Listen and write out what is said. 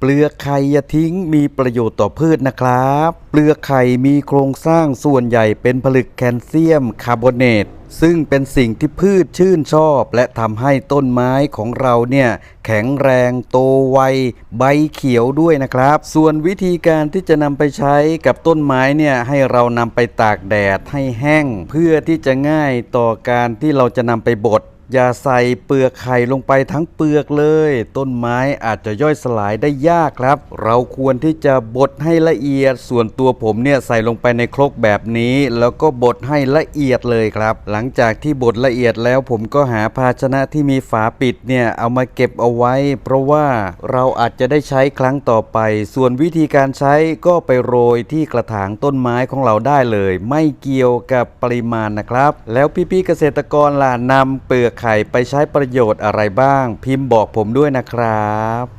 เปลือกไข่อย่าทิ้งมีประโยชน์ต่อพืชนะครับ เปลือกไข่มีโครงสร้างส่วนใหญ่เป็นผลึกแคลเซียมคาร์บอเนตซึ่งเป็นสิ่งที่พืชชื่นชอบ และทำให้ต้นไม้ของเราเนี่ยแข็งแรงโตไวใบเขียวด้วยนะครับ ส่วนวิธีการที่จะนำไปใช้กับต้นไม้เนี่ยให้เรานำไปตากแดดให้แห้ง เพื่อที่จะง่ายต่อการที่เราจะนำไปบด อย่าใส่เปลือกไข่ลงไปทั้งเปลือกเลย ต้นไม้อาจจะย่อยสลายได้ยากครับ เราควรที่จะบดให้ละเอียด ส่วนตัวผมเนี่ยใส่ลงไปในครกแบบนี้ แล้วก็บดให้ละเอียดเลยครับ หลังจากที่บดละเอียดแล้วผมก็หาภาชนะที่มีฝาปิดเนี่ยเอามาเก็บเอาไว้ เพราะว่าเราอาจจะได้ใช้ครั้งต่อไป ส่วนวิธีการใช้ก็ไปโรยที่กระถางต้นไม้ของเราได้เลย ไม่เกี่ยวกับปริมาณนะครับ แล้วพี่ๆเกษตรกรล่ะนำเปลือกไข่ไปใช้ประโยชน์อะไรบ้าง พิมพ์บอกผมด้วยนะครับ